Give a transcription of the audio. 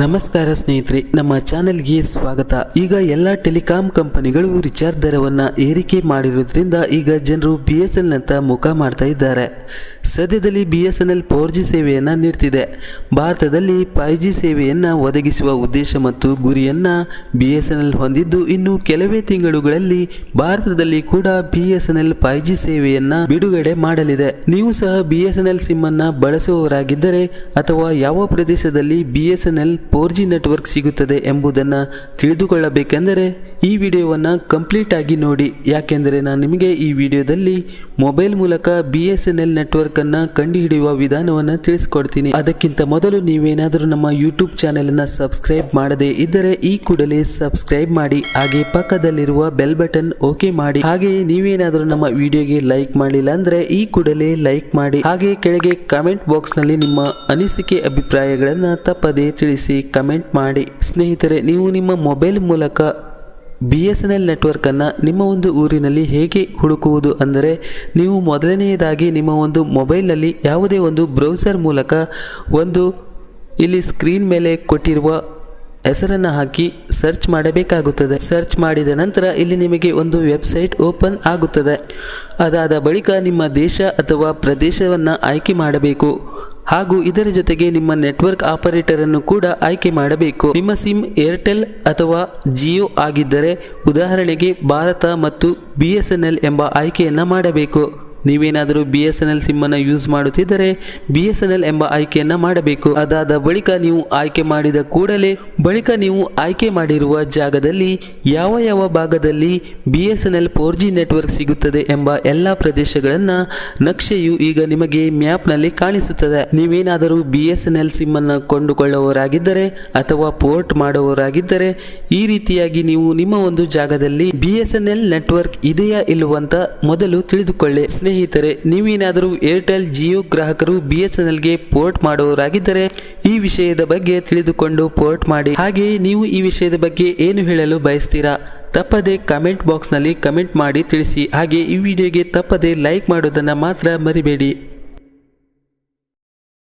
ನಮಸ್ಕಾರ ಸ್ನೇಹಿತರೆ, ನಮ್ಮ ಚಾನೆಲ್ಗೆ ಸ್ವಾಗತ. ಈಗ ಎಲ್ಲ ಟೆಲಿಕಾಂ ಕಂಪನಿಗಳು ರಿಚಾರ್ಜ್ ದರವನ್ನು ಏರಿಕೆ ಮಾಡಿರೋದ್ರಿಂದ ಈಗ ಜನರು ಬಿ ಎಸ್ ಎಲ್ ನಂತ ಮುಖ ಮಾಡ್ತಾ ಇದ್ದಾರೆ. ಸದ್ಯದಲ್ಲಿ B S N L four G ಸೇವೆಯನ್ನು ನೀಡ್ತಿದೆ. ಭಾರತದಲ್ಲಿ ಫೈವ್ ಜಿ ಸೇವೆಯನ್ನು ಒದಗಿಸುವ ಉದ್ದೇಶ ಮತ್ತು ಗುರಿಯನ್ನು ಬಿ ಎಸ್ ಎನ್ ಎಲ್ ಹೊಂದಿದ್ದು ಇನ್ನು ಕೆಲವೇ ತಿಂಗಳುಗಳಲ್ಲಿ ಭಾರತದಲ್ಲಿ ಕೂಡ B S N L five G ಸೇವೆಯನ್ನು ಬಿಡುಗಡೆ ಮಾಡಲಿದೆ. ನೀವು ಸಹ B S N L sim ಅನ್ನು ಬಳಸುವವರಾಗಿದ್ದರೆ ಅಥವಾ ಯಾವ ಪ್ರದೇಶದಲ್ಲಿ B S N L four G network ಸಿಗುತ್ತದೆ ಎಂಬುದನ್ನು ತಿಳಿದುಕೊಳ್ಳಬೇಕೆಂದರೆ ಈ ವಿಡಿಯೋವನ್ನು ಕಂಪ್ಲೀಟ್ ಆಗಿ ನೋಡಿ. ಯಾಕೆಂದರೆ ನಾನು ನಿಮಗೆ ಈ ವಿಡಿಯೋದಲ್ಲಿ ಮೊಬೈಲ್ ಮೂಲಕ B S N L network ಅನ್ನ ಕಂಡುಹಿಡಿಯುವ ವಿಧಾನವನ್ನು ತಿಳಿಸ್ಕೊಡ್ತೀನಿ. ಅದಕ್ಕಿಂತ ಮೊದಲು ನೀವೇನಾದರೂ ನಮ್ಮ ಯೂಟ್ಯೂಬ್ ಚಾನೆಲ್ ಅನ್ನ ಸಬ್ಸ್ಕ್ರೈಬ್ ಮಾಡದೇ ಇದ್ದರೆ ಈ ಕೂಡಲೇ ಸಬ್ಸ್ಕ್ರೈಬ್ ಮಾಡಿ, ಹಾಗೆ ಪಕ್ಕದಲ್ಲಿರುವ ಬೆಲ್ ಬಟನ್ ಓಕೆ ಮಾಡಿ, ಹಾಗೆಯೇ ನೀವೇನಾದರೂ ನಮ್ಮ ವಿಡಿಯೋಗೆ ಲೈಕ್ ಮಾಡಿಲ್ಲ ಅಂದ್ರೆ ಈ ಕೂಡಲೇ ಲೈಕ್ ಮಾಡಿ, ಹಾಗೆ ಕೆಳಗೆ ಕಮೆಂಟ್ ಬಾಕ್ಸ್ನಲ್ಲಿ ನಿಮ್ಮ ಅನಿಸಿಕೆ ಅಭಿಪ್ರಾಯಗಳನ್ನ ತಪ್ಪದೇ ತಿಳಿಸಿ ಕಮೆಂಟ್ ಮಾಡಿ. ಸ್ನೇಹಿತರೆ, ನೀವು ನಿಮ್ಮ ಮೊಬೈಲ್ ಮೂಲಕ ಬಿ ಎಸ್ ಎನ್ ಎಲ್ ನೆಟ್ವರ್ಕನ್ನು ನಿಮ್ಮ ಒಂದು ಊರಿನಲ್ಲಿ ಹೇಗೆ ಹುಡುಕುವುದು ಅಂದರೆ ನೀವು ಮೊದಲನೆಯದಾಗಿ ನಿಮ್ಮ ಒಂದು ಮೊಬೈಲ್ನಲ್ಲಿ ಯಾವುದೇ ಒಂದು ಬ್ರೌಸರ್ ಮೂಲಕ ಒಂದು ಇಲ್ಲಿ ಸ್ಕ್ರೀನ್ ಮೇಲೆ ಕೊಟ್ಟಿರುವ ಹೆಸರನ್ನು ಹಾಕಿ ಸರ್ಚ್ ಮಾಡಬೇಕಾಗುತ್ತದೆ. ಸರ್ಚ್ ಮಾಡಿದ ನಂತರ ಇಲ್ಲಿ ನಿಮಗೆ ಒಂದು ವೆಬ್ಸೈಟ್ ಓಪನ್ ಆಗುತ್ತದೆ. ಅದಾದ ಬಳಿಕ ನಿಮ್ಮ ದೇಶ ಅಥವಾ ಪ್ರದೇಶವನ್ನು ಆಯ್ಕೆ ಮಾಡಬೇಕು. ಹಾಗೂ ಇದರ ಜೊತೆಗೆ ನಿಮ್ಮ ನೆಟ್ವರ್ಕ್ ಆಪರೇಟರ್ ಅನ್ನು ಕೂಡ ಆಯ್ಕೆ ಮಾಡಬೇಕು. ನಿಮ್ಮ ಸಿಮ್ ಏರ್ಟೆಲ್ ಅಥವಾ ಜಿಯೋ ಆಗಿದ್ದರೆ ಉದಾಹರಣೆಗೆ ಭಾರತ ಮತ್ತು ಬಿ ಎಸ್ ಎನ್ ಎಲ್ ಎಂಬ ಆಯ್ಕೆಯನ್ನು ಮಾಡಬೇಕು. ನೀವೇನಾದರೂ ಬಿ ಎಸ್ ಎನ್ ಎಲ್ ಸಿಮ್ಮನ್ನು ಯೂಸ್ ಮಾಡುತ್ತಿದ್ದರೆ ಬಿ ಎಸ್ ಎನ್ ಎಲ್ ಎಂಬ ಆಯ್ಕೆಯನ್ನು ಮಾಡಬೇಕು. ಅದಾದ ಬಳಿಕ ನೀವು ಆಯ್ಕೆ ಮಾಡಿದ ಕೂಡಲೇ ಬಳಿಕ ನೀವು ಆಯ್ಕೆ ಮಾಡಿರುವ ಜಾಗದಲ್ಲಿ ಯಾವ ಯಾವ ಭಾಗದಲ್ಲಿ B S N L four G network ಸಿಗುತ್ತದೆ ಎಂಬ ಎಲ್ಲ ಪ್ರದೇಶಗಳನ್ನು ನಕ್ಷೆಯು ಈಗ ನಿಮಗೆ ಮ್ಯಾಪ್ನಲ್ಲಿ ಕಾಣಿಸುತ್ತದೆ. ನೀವೇನಾದರೂ ಬಿ ಎಸ್ ಎನ್ ಎಲ್ ಸಿಮ್ಮನ್ನು ಕೊಂಡುಕೊಳ್ಳುವವರಾಗಿದ್ದರೆ ಅಥವಾ ಪೋರ್ಟ್ ಮಾಡುವವರಾಗಿದ್ದರೆ ಈ ರೀತಿಯಾಗಿ ನೀವು ನಿಮ್ಮ ಒಂದು ಜಾಗದಲ್ಲಿ B S N L network ಇದೆಯಾ ಇಲ್ಲವಂತ ಮೊದಲು ತಿಳಿದುಕೊಳ್ಳಿ. ಸ್ನೇಹಿತರೆ, ನೀವೇನಾದರೂ ಏರ್ಟೆಲ್ ಜಿಯೋ ಗ್ರಾಹಕರು ಬಿ ಎಸ್ ಎನ್ ಎಲ್ಗೆ ಪೋರ್ಟ್ ಮಾಡುವವರಾಗಿದ್ದರೆ ಈ ವಿಷಯದ ಬಗ್ಗೆ ತಿಳಿದುಕೊಂಡು ಪೋರ್ಟ್ ಮಾಡಿ. ಹಾಗೆಯೇ ನೀವು ಈ ವಿಷಯದ ಬಗ್ಗೆ ಏನು ಹೇಳಲು ಬಯಸ್ತೀರಾ? ತಪ್ಪದೆ ಕಮೆಂಟ್ ಬಾಕ್ಸ್ನಲ್ಲಿ ಕಮೆಂಟ್ ಮಾಡಿ ತಿಳಿಸಿ. ಹಾಗೆ ಈ ವಿಡಿಯೋಗೆ ತಪ್ಪದೆ ಲೈಕ್ ಮಾಡೋದನ್ನು ಮಾತ್ರ ಮರಿಬೇಡಿ.